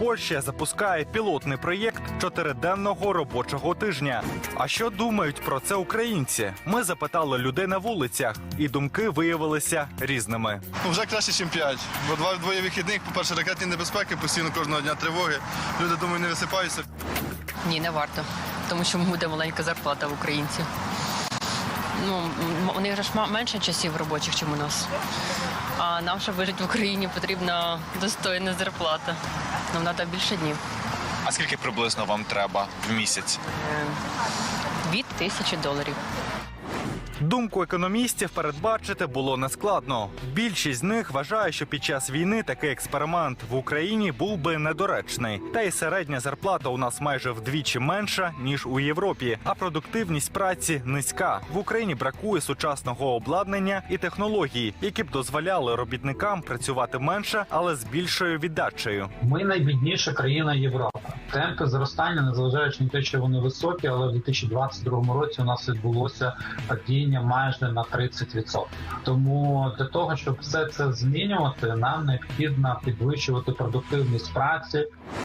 Польща запускає пілотний проєкт чотириденного робочого тижня. А що думають про це українці? Ми запитали людей на вулицях, і думки виявилися різними. Ну, вже краще, ніж 5. Бо два двоє вихідних, по-перше, ракетні небезпеки, постійно кожного дня тривоги. Люди, думаю, не висипаються. Ні, не варто, тому що буде маленька зарплата в українців. Ну, у них же ж менше часів робочих, ніж у нас. А нам, щоб вижити в Україні, потрібна достойна зарплата. Нам треба більше днів. А скільки приблизно вам треба в місяць? Е, Від тисячі доларів. Думку економістів передбачити було нескладно. Більшість з них вважає, що під час війни такий експеримент в Україні був би недоречний. Та й середня зарплата у нас майже вдвічі менша ніж у Європі, а продуктивність праці низька. В Україні бракує сучасного обладнання і технологій, які б дозволяли робітникам працювати менше, але з більшою віддачею. Ми найбідніша країна Європи. Темпи зростання, незважаючи на те, що вони високі, але в 2022 році у нас відбулося падіння майже на 30%. Тому для того, щоб все це змінювати, нам необхідно підвищувати продуктивність праці,